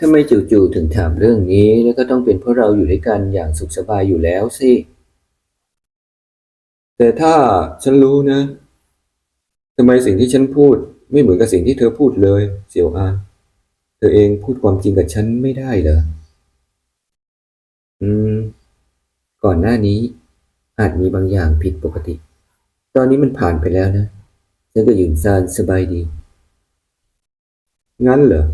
ทำไมจู่ๆถึงถามเรื่องนี้แล้วก็ต้องเป็นเพราะเราอยู่ด้วยกันอย่างสุขสบายอยู่แล้วสิ แต่ถ้าฉันรู้นะทำไมสิ่งที่ฉันพูดไม่เหมือนกับสิ่งที่เธอพูดเลย เสี่ยวอาน เธอเองพูดความจริงกับฉันไม่ได้เหรอ อืม ก่อนหน้านี้อาจมีบางอย่างผิดปกติ ตอนนี้มันผ่านไปแล้วนะ ฉันก็ยืนซานสบายดี งั้นเหรอ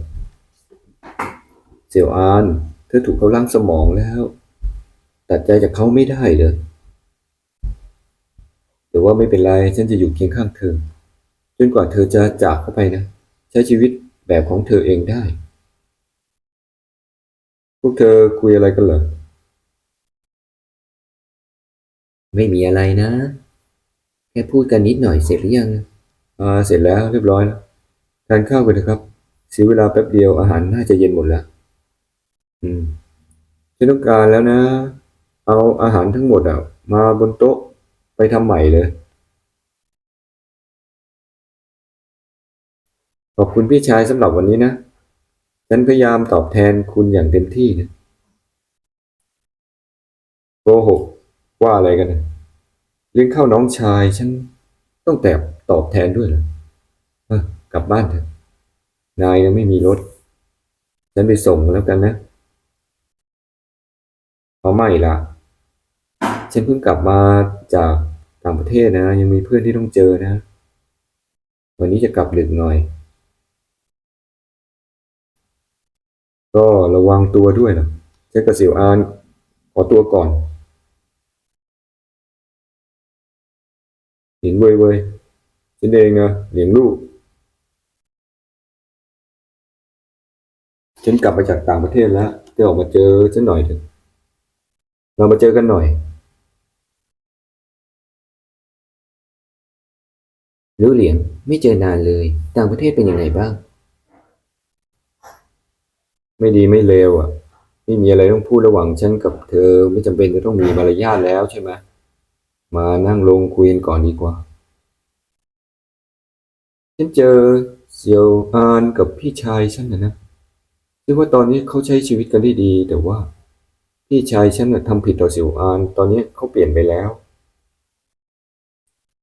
เสี่ยวอาน เธอถูกเขาล้างสมองแล้ว ตัดใจจากเขาไม่ได้เลยแต่ว่าไม่เป็นไร ฉันจะอยู่เคียงข้างเธอ จนกว่าเธอจะจากเข้าไปนะ ใช้ชีวิตแบบของเธอเองได้ พวกเธอคุยอะไรกันเหรอ ไม่มีอะไรนะ แค่พูดกันนิดหน่อยเสร็จหรือยัง อ่า เสร็จแล้วเรียบร้อยแล้วทานข้าวกันนะครับเสียเวลาแป๊บเดียวอาหารน่าจะเย็นหมดแล้ว อืมฉันต้องการแล้วนะ เอาอาหารทั้งหมดอะ มาบนโต๊ะไปทำใหม่เลย ขอบคุณพี่ชายสำหรับวันนี้นะ ฉันพยายามตอบแทนคุณอย่างเต็มที่นะโกหกว่าอะไรกันนะเลี้ยงข้าวน้องชายฉันต้องแตบตอบแทนด้วยเหรออกลับบ้านเถอะ นายยังไม่มีรถ ฉันไปส่งแล้วกันนะ ม่ละฉันเพิ่งกลับมาจากต่างประเทศนะ ยังมีเพื่อนที่ต้องเจอนะ วันนี้จะกลับดึกหน่อย ก็ระวังตัวด้วยนะฉันกับเสี่ยวอานขอตัวก่อนเห็นเว้ยเว้ยฉันเองอะเลี้ยงลูก ฉันกลับมาจากต่างประเทศแล้วจะออกมาเจอฉันหน่อยเถอะ เรามาเจอกันหน่อย รู้เหลียงไม่เจอนานเลย ต่างประเทศเป็นยังไงบ้าง ไม่ดีไม่เลวอะ ไม่มีอะไรต้องพูดระหว่างฉันกับเธอ ไม่จำเป็นจะต้องมีมารยาทแล้วใช่ไหมมานั่งลงคุยกันก่อนดีกว่า ฉันเจอเซียวอานกับพี่ชายฉันนะนะคิดว่าตอนนี้เขาใช้ชีวิตกันได้ดีแต่ว่า พี่ชายฉันทำผิดต่อเซียวอาน ตอนนี้เขาเปลี่ยนไปแล้ว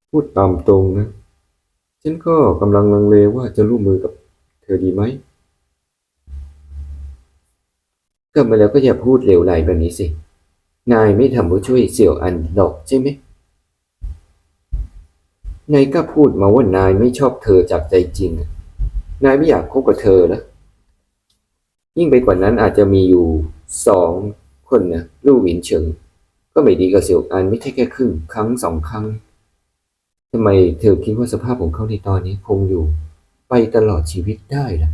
พูดตามตรงนะ ฉันก็กำลังลังเลว่าจะร่วมมือกับเธอดีไหมกลับมาแล้วก็อย่าพูดเหลวไหลแบบนี้สิ นายไม่ทำเพื่อช่วยเสี่ยวอันหรอกใช่ไหมนายก็พูดมาว่านายไม่ชอบเธอจากใจจริง นายไม่อยากคบกับเธอแล้วยิ่งไปกว่านั้นอาจจะมีอยู่สอง คนนะลู่หวินเฉิง ก็ไม่ดีกับเสี่ยวอันไม่ใช่แค่ครึ่งครั้งสองครั้งทำไมเธอคิดว่าสภาพของเขาในตอนนี้คงอยู่ ไปตลอดชีวิตได้ล่ะ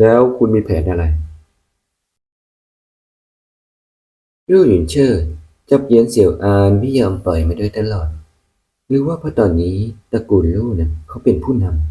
แล้วคุณมีแผนอะไรลู่หยุนเชิดจับเยียนเสี่ยวอานไม่ยอมปล่อยมาโดยตลอด หรือว่าเพราะตอนนี้ตระกูลลู่นะเขาเป็นผู้นำ